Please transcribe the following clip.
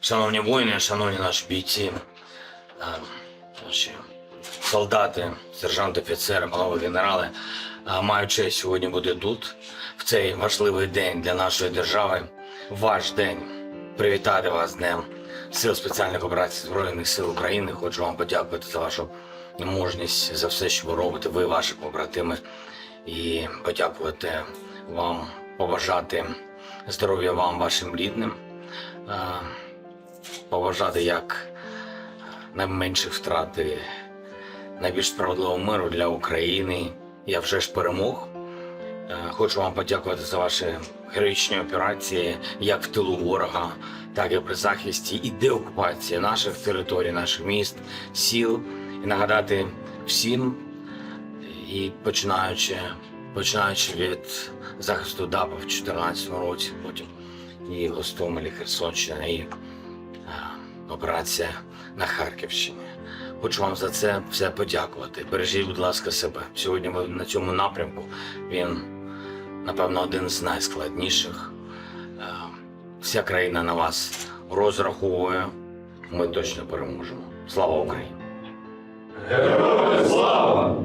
Шановні воїни, шановні наші бійці, е, наші солдати, сержанти, офіцери, малого генерали, е, маю честь сьогодні бути тут, в цей важливий день для нашої держави. Ваш день. Привітати вас Днем Сил спеціальних операцій Збройних сил України. Хочу вам подякувати за вашу мужність, за все, що ви робите, ви, ваші побратими, і подякувати вам, побажати здоров'я вам, вашим рідним, побажати як найменших втрат і найбільш справедливого миру для України. Я вже ж перемог. Е, Хочу вам подякувати за ваші героїчні операції як в тилу ворога, так і при захисті і деокупації наших територій, наших міст, сіл. І нагадати всім, і починаючи, починаючи від захисту ДАПа в 2014 році, потім і Гостомелі, Херсонщина, і операція на Харківщині. Хочу вам за це все подякувати. Бережіть, будь ласка, себе. Сьогодні ви на цьому напрямку. Він, напевно, один з найскладніших. Е, Вся країна на вас розраховує. Ми точно переможемо. Слава Україні! Героям слава!